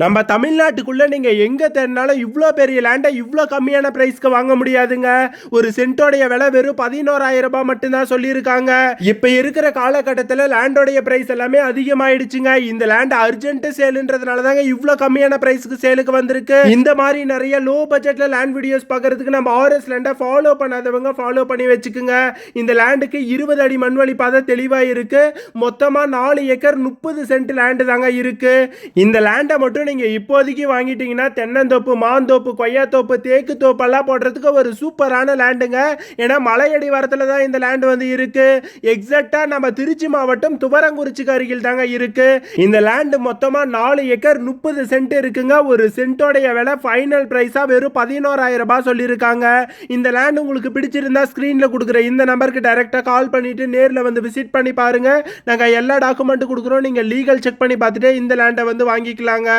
நம்ம தமிழ்நாட்டுக்குள்ளே நீங்கள் எங்கே தேடினாலும் இவ்வளோ பெரிய லேண்டை இவ்வளோ கம்மியான ப்ரைஸ்க்கு வாங்க முடியாதுங்க. ஒரு சென்ட்டோடைய விலை வெறும் பதினோராயிரம் ரூபாய் மட்டும்தான் சொல்லியிருக்காங்க. இப்போ இருக்கிற காலகட்டத்தில் லேண்டோடைய ப்ரைஸ் எல்லாமே அதிகமாயிடுச்சுங்க. இந்த லேண்ட் அர்ஜென்ட்டு சேலுன்றதுனால தாங்க இவ்வளோ கம்மியான ப்ரைஸுக்கு சேலுக்கு வந்திருக்கு. இந்த மாதிரி நிறைய லோ பட்ஜெட்டில் லேண்ட் வீடியோஸ் பார்க்கறதுக்கு நம்ம ஆர்எஸ் லேண்டை ஃபாலோ பண்ணாதவங்க ஃபாலோ பண்ணி வச்சுக்குங்க. இந்த லேண்டுக்கு இருபது அடி மண்வழி பாதை தெளிவாக இருக்குது மொத்தமாக நாலு ஏக்கர் முப்பது சென்ட் லேண்டு தாங்க இருக்குது இந்த லேண்டை மட்டும் நீங்கள் இப்போதைக்கு வாங்கிட்டீங்கன்னா தென்னந்தோப்பு மாந்தோப்பு கொய்யாத்தோப்பு தேக்கு தோப்பெல்லாம் போடுறதுக்கு ஒரு சூப்பரான லேண்டுங்க. ஏன்னா மலையடி வரத்தில் தான் இந்த லேண்டு வந்து இருக்குது எக்ஸாக்டாக நம்ம திருச்சி மாவட்டம் துவரங்குறிச்சிக்கு அருகில் தாங்க இருக்கு. இந்த லேண்டு மொத்தமாக நாலு ஏக்கர் முப்பது சென்ட் இருக்குங்க. ஒரு சென்ட்டோடைய விலை ஃபைனல் ப்ரைஸாக வெறும் பதினோராயிரம் ரூபாய் சொல்லியிருக்காங்க. இந்த லேண்ட் உங்களுக்கு பிடிச்சிருந்தா ஸ்க்ரீனில் கொடுக்குற இந்த நம்பருக்கு டைரெக்டாக கால் பண்ணிவிட்டு நேரில் வந்து விசிட் பண்ணி பாருங்கள் நாங்கள் எல்லா டாக்குமெண்ட்டும் கொடுக்குறோம். நீங்கள் லீகல் செக் பண்ணி பார்த்துட்டு இந்த லேண்டை வந்து வாங்கிக்கலாங்க.